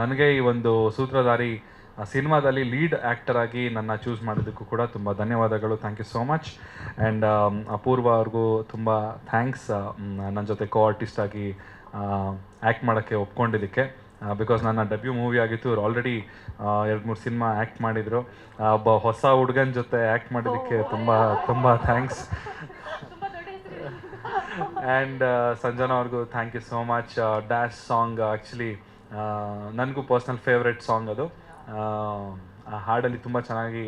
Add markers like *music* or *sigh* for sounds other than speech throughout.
ನನಗೆ ಈ ಒಂದು ಸೂತ್ರಧಾರಿ ಸಿನಿಮಾದಲ್ಲಿ ಲೀಡ್ ಆ್ಯಕ್ಟರ್ ಆಗಿ ನನ್ನ ಚೂಸ್ ಮಾಡಿದ್ದಕ್ಕೂ ಕೂಡ ತುಂಬ ಧನ್ಯವಾದಗಳು. Thank you so much and Apoorva ಅವ್ರಿಗೂ ತುಂಬ ಥ್ಯಾಂಕ್ಸ್ ನನ್ನ ಜೊತೆ ಕೋ ಆರ್ಟಿಸ್ಟ್ ಆಗಿ ಆ್ಯಕ್ಟ್ ಮಾಡೋಕ್ಕೆ ಒಪ್ಕೊಂಡಿದ್ದಕ್ಕೆ ಬಿಕಾಸ್ ನನ್ನ ಡೆಬ್ಯೂ ಮೂವಿ ಆಗಿತ್ತು. ಅವ್ರು ಆಲ್ರೆಡಿ ಎರಡು ಮೂರು ಸಿನಿಮಾ ಆ್ಯಕ್ಟ್ ಮಾಡಿದರು. ಒಬ್ಬ ಹೊಸ ಹುಡುಗನ ಜೊತೆ ಆ್ಯಕ್ಟ್ ಮಾಡಿದ್ದಕ್ಕೆ ತುಂಬ ತುಂಬ ಥ್ಯಾಂಕ್ಸ್ ಆ್ಯಂಡ್ ಸಂಜನಾ ಅವ್ರಿಗೂ thank you so much dash song actually ನನಗೂ ಪರ್ಸ್ನಲ್ ಫೇವ್ರೆಟ್ ಸಾಂಗ್ ಅದು. ಆ, ಹಾಡಲ್ಲಿ ತುಂಬ ಚೆನ್ನಾಗಿ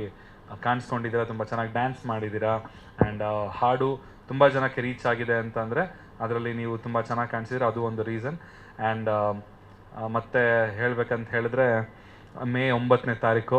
ಕಾಣಿಸ್ಕೊಂಡಿದ್ದೀರಾ ತುಂಬ ಚೆನ್ನಾಗಿ ಡ್ಯಾನ್ಸ್ ಮಾಡಿದ್ದೀರಾ ಆ್ಯಂಡ್ ಹಾಡು ತುಂಬ ಜನಕ್ಕೆ ರೀಚ್ ಆಗಿದೆ ಅಂತಂದರೆ ಅದರಲ್ಲಿ ನೀವು ತುಂಬ ಚೆನ್ನಾಗಿ ಕಾಣಿಸಿದ್ರೆ ಅದು ಒಂದು ರೀಸನ್ ಆ್ಯಂಡ್ ಮತ್ತೆ ಹೇಳಬೇಕಂತ ಹೇಳಿದ್ರೆ ಮೇ ಒಂಬತ್ತನೇ ತಾರೀಕು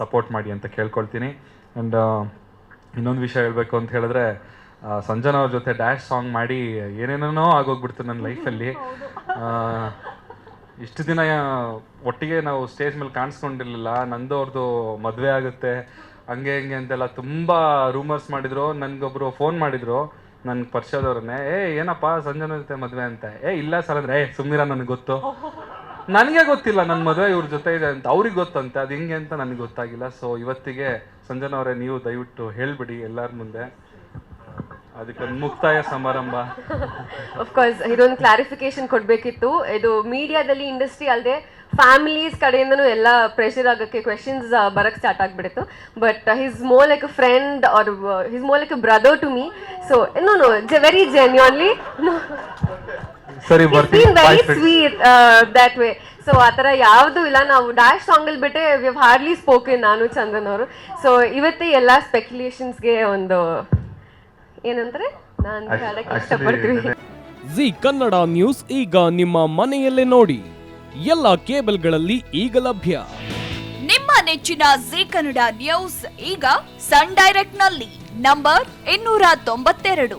ಸಪೋರ್ಟ್ ಮಾಡಿ ಅಂತ ಕೇಳ್ಕೊಳ್ತೀನಿ. ಆ್ಯಂಡ್ ಇನ್ನೊಂದು ವಿಷಯ ಹೇಳಬೇಕು ಅಂತ ಹೇಳಿದ್ರೆ ಸಂಜನಾ ಅವ್ರ ಜೊತೆ ಡ್ಯಾಶ್ ಸಾಂಗ್ ಮಾಡಿ ಏನೇನೋ ಆಗೋಗ್ಬಿಡ್ತು ನನ್ನ ಲೈಫಲ್ಲಿ *laughs* ಇಷ್ಟು ದಿನ ಒಟ್ಟಿಗೆ ನಾವು ಸ್ಟೇಜ್ ಮೇಲೆ ಕಾಣಿಸ್ಕೊಂಡಿರ್ಲಿಲ್ಲ. ನಂದು ಅವ್ರದ್ದು ಮದುವೆ ಆಗುತ್ತೆ. ಹಂಗೆ ಹಿಂಗೆ ಅಂತೆಲ್ಲ ತುಂಬ ರೂಮರ್ಸ್ ಮಾಡಿದ್ರು. ನನಗೊಬ್ಬರು ಫೋನ್ ಮಾಡಿದ್ರು. ನನ್ಗೆ ಪರಿಚಯದವ್ರನ್ನೇ ಏ ಏನಪ್ಪ ಸಂಜನ ಜೊತೆ ಮದುವೆ ಅಂತ? ಏ ಇಲ್ಲ ಸರ್. ಅಂದ್ರೆ ಏ ಸುಮ್ಮನಿರ ನನಗೆ ಗೊತ್ತು. ನನಗೆ ಗೊತ್ತಿಲ್ಲ ನನ್ನ ಮದುವೆ ಇವ್ರ ಜೊತೆ ಇದೆ ಅಂತ. ಅವ್ರಿಗೆ ಗೊತ್ತಂತೆ. ಅದು ಹಿಂಗೆ ಅಂತ ನನಗೆ ಗೊತ್ತಾಗಿಲ್ಲ. ಸೊ ಇವತ್ತಿಗೆ ಸಂಜನಾ ಅವರೇ ನೀವು ದಯವಿಟ್ಟು ಹೇಳ್ಬಿಡಿ ಎಲ್ಲರ ಮುಂದೆ. ಅದಕ್ಕೊಂದು ಮುಕ್ತಾಯ ಸಮಾರಂಭ. ಕೋರ್ಸ್ ಇದೊಂದು ಕ್ಲಾರಿಫಿಕೇಶನ್ ಕೊಡಬೇಕಿತ್ತು. ಇದು ಮೀಡಿಯಾದಲ್ಲಿ ಇಂಡಸ್ಟ್ರಿ ಅಲ್ಲದೆ ಫ್ಯಾಮಿಲೀಸ್ ಕಡೆಯಿಂದನೂ ಎಲ್ಲ ಪ್ರೆಷರ್ ಆಗೋಕ್ಕೆ ಕ್ವೆಶನ್ಸ್ ಬರಕ್ಕೆ ಸ್ಟಾರ್ಟ್ ಆಗಿಬಿಡ್ತು. But he's more like friend or he's more like a brother to me so no no very genuinely ಸರಿ ಬರ್ತೀನಿ. Very sweet that way so ಆ ಥರ ಯಾವುದೂ ಇಲ್ಲ. ನಾವು ಡ್ಯಾಶ್ ಸಾಂಗಲ್ಲಿ ಬಿಟ್ಟೆ ವಿ ಹಾರ್ಡ್ಲಿ ಸ್ಪೋಕನ್ ನಾನು ಚಂದನ್ ಅವರು. ಸೊ ಇವತ್ತೇ ಎಲ್ಲ ಸ್ಪೆಕ್ಯುಲೇಷನ್ಸ್ಗೆ ಒಂದು ಏನಂದ್ರೆ ನಾನು ಹೇಳಕ್ಕೆ ಇಷ್ಟಪಡ್ತೀವಿ ಜಿ ಕನ್ನಡ ನ್ಯೂಸ್ ಈಗ ನಿಮ್ಮ ಮನೆಯಲ್ಲೇ ನೋಡಿ. ಎಲ್ಲ ಕೇಬಲ್ಗಳಲ್ಲಿ ಈಗ ಲಭ್ಯ. ನಿಮ್ಮ ನೆಚ್ಚಿನ ಜಿ ಕನ್ನಡ ನ್ಯೂಸ್ ಈಗ ಸನ್ ಡೈರೆಕ್ಟ್ನಲ್ಲಿ ನಂಬರ್ ಇನ್ನೂರ ತೊಂಬತ್ತೆರಡು.